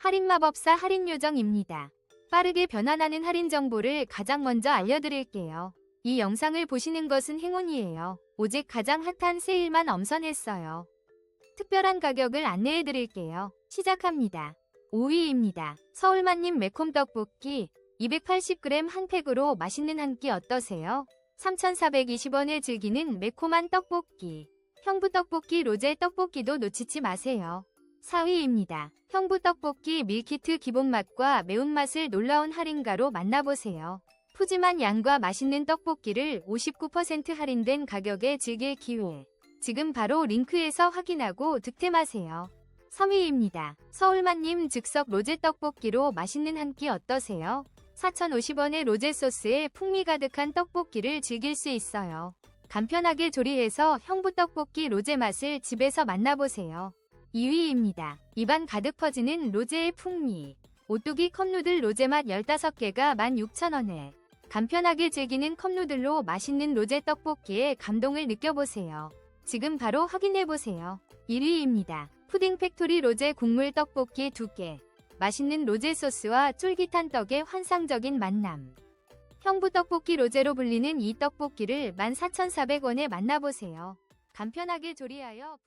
할인마법사 할인요정입니다. 빠르게 변환하는 할인 정보를 가장 먼저 알려드릴게요. 이 영상을 보시는 것은 행운이에요. 오직 가장 핫한 세일만 엄선했어요. 특별한 가격을 안내해드릴게요. 시작합니다. 5위입니다. 서울만님 매콤 떡볶이 280g 한 팩으로 맛있는 한 끼 어떠세요? 3,420원에 즐기는 매콤한 떡볶이. 형부 떡볶이 로제 떡볶이도 놓치지 마세요. 4위입니다. 형부 떡볶이 밀키트 기본 맛과 매운맛을 놀라운 할인가로 만나보세요. 푸짐한 양과 맛있는 떡볶이를 59% 할인된 가격에 즐길 기회. 지금 바로 링크에서 확인하고 득템하세요. 3위입니다. 서울만님 즉석 로제 떡볶이로 맛있는 한 끼 어떠세요? 4,050원의 로제 소스에 풍미 가득한 떡볶이를 즐길 수 있어요. 간편하게 조리해서 형부 떡볶이 로제 맛을 집에서 만나보세요. 2위입니다. 입안 가득 퍼지는 로제의 풍미. 오뚜기 컵누들 로제 맛 15개가 16,000원에 간편하게 즐기는 컵누들로 맛있는 로제 떡볶이에 감동을 느껴보세요. 지금 바로 확인해보세요. 1위입니다. 푸딩 팩토리 로제 국물 떡볶이 2개. 맛있는 로제 소스와 쫄깃한 떡의 환상적인 만남. 형부 떡볶이 로제로 불리는 이 떡볶이를 14,400원에 만나보세요. 간편하게 조리하여